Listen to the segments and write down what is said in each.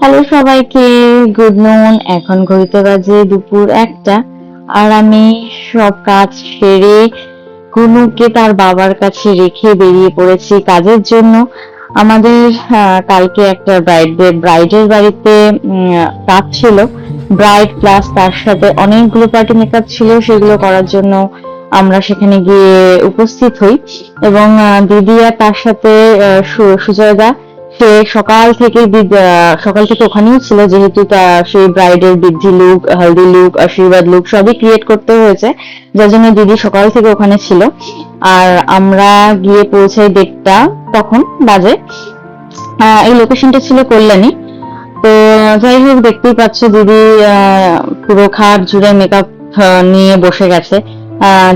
Hello সবাইকে, good নুন। এখন ঘড়িতে বাজে দুপুর একটা, আর আমি সব কাজ সেরে কুনুকে তার বাবার কাছে রেখে বেরিয়ে পড়েছি কাজের জন্য। আমাদের কালকে একটা ব্রাইডদের ব্রাইডের বাড়িতে কাজ ছিল। ব্রাইড প্লাস তার সাথে অনেকগুলো পার্টি মেকআপ ছিল, সেগুলো করার জন্য আমরা সেখানে গিয়ে উপস্থিত হই। এবং দিদি আর তার সাথে সুজয়দা সে সকাল থেকে সকাল থেকে ওখানেই ছিল, যেহেতু সেই ব্রাইডের বৃদ্ধি লুক হলদি লুক আশীর্বাদ লুক সবই ক্রিয়েট করতে হয়েছে। যার জন্য দিদি সকাল থেকে ওখানে ছিল। আর আমরা গিয়ে পৌঁছাই দেড়টা তখন বাজে। এই লোকেশনটা ছিল কল্যাণী। তো যাই হোক, দেখতেই পাচ্ছ দিদি পুরো খাট জুড়ে মেকআপ নিয়ে বসে গেছে।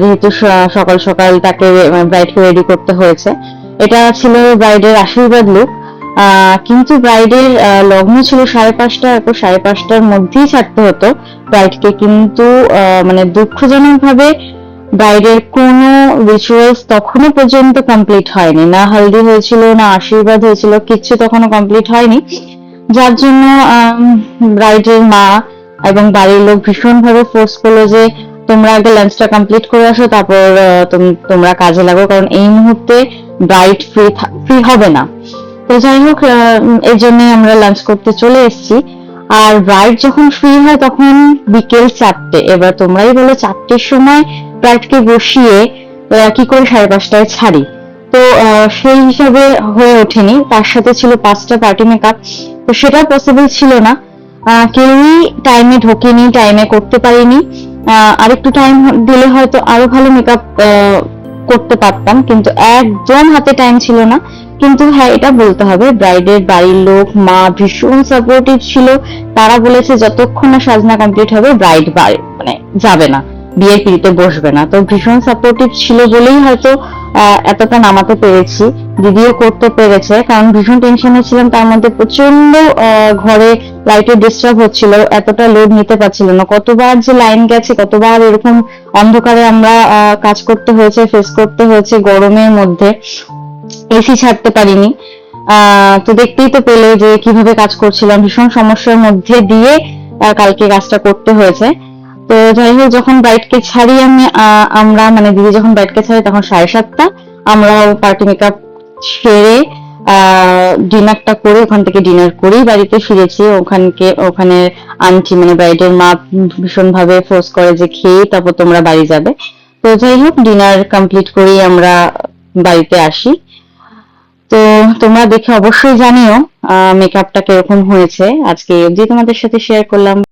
যেহেতু সকাল সকাল তাকে ব্রাইডকে রেডি করতে হয়েছে। এটা ছিল ব্রাইডের আশীর্বাদ লুক কিন্তু ব্রাইডের লগ্ন ছিল সাড়ে পাঁচটা এরপর সাড়ে পাঁচটার মধ্যেই ছাড়তে হতো। ব্রাইডকে কিন্তু মানে দুঃখজনক ভাবে ব্রাইডের কোনো রিচুয়ালস তখনো পর্যন্ত কমপ্লিট হয়নি। না হলদি হয়েছিল, না আশীর্বাদ হয়েছিল, কিচ্ছু তখনো কমপ্লিট হয়নি। যার জন্য ব্রাইডের মা এবং বাড়ির লোক ভীষণ ভাবে ফোর্স করল যে, তোমরা আগে লাঞ্চটা কমপ্লিট করে আসো, তারপর তোমরা কাজে লাগো। কারণ এই মুহূর্তে ব্রাইড ফ্রি ফ্রি হবে না। তো যাই হোক এই জন্য আমরা লাঞ্চ করতে চলে এসেছি। আর ব্রাইড যখন ফ্রি হয় তখন বিকেল চারটে। এবার তোমরাই বলো চারটের সময় ব্রাইডকে বসিয়ে কি করে সাড়ে পাঁচটায় ছাড়ি। তো সেই হিসাবে হয়ে ওঠেনি। তার সাথে ছিল পাঁচটা পার্টি মেকআপ তো সেটা পসিবল ছিল না। কেউই টাইমে ঢোকেনি টাইমে করতে পারিনি। আহ, আরেকটু টাইম দিলে হয়তো আরও ভালো মেকআপ করতে পারতাম। কিন্তু একদম হাতে টাইম ছিল না। কিন্তু হ্যাঁ এটা বলতে হবে। ব্রাইডের বাড়ির লোক, মা ভীষণ সাপোর্টিভ ছিল। তারা বলেছে, যতক্ষণ না সাজনা কমপ্লিট হবে ব্রাইড মানে যাবে না। বিয়ের পিড়িতে বসবে না। তো ভীষণ সাপোর্টিভ ছিল বলেই হয়তো এতটা নামাতে পেরেছি। দিদিও করতে পেরেছে। কারণ ভীষণ টেনশনে ছিলাম। তার মধ্যে প্রচণ্ড ঘরে লাইটের ডিস্টার্ব হচ্ছিল। এতটা লোড নিতে পারছিল না। কতবার যে লাইন গেছে, কতবার এরকম অন্ধকারে আমরা কাজ করতে হয়েছে ফেস করতে হয়েছে গরমের মধ্যে। এসি ছাড়তে পারিনি। তো দেখতেই তো পেলে যে কীভাবে কাজ করছিলাম। ভীষণ সমস্যার মধ্যে দিয়ে কালকে কাজটা করতে হয়েছে। তো যাই হোক, যখন বাইককে ছাড়ি আমি আমরা মানে দিদি যখন বাইককে ছাড়ি তখন সাড়ে সাতটা আমরা পার্টি মেকআপ সেরে ডিনারটা করে ওখান থেকে ডিনার করেই বাড়িতে ফিরেছি। ওখানকে, ওখানে আন্টি মানে ব্রাইডের মা ভীষণ ভাবে ফোর্স করে যে খেয়ে তারপর তোমরা বাড়ি যাবে। তো যাই হোক, ডিনার কমপ্লিট করেই আমরা বাড়িতে আসি। তোমরা দেখে অবশ্যই জানিও মেকআপটা কীরকম হয়েছে। আজকে অবধি তোমাদের সাথে শেয়ার করলাম।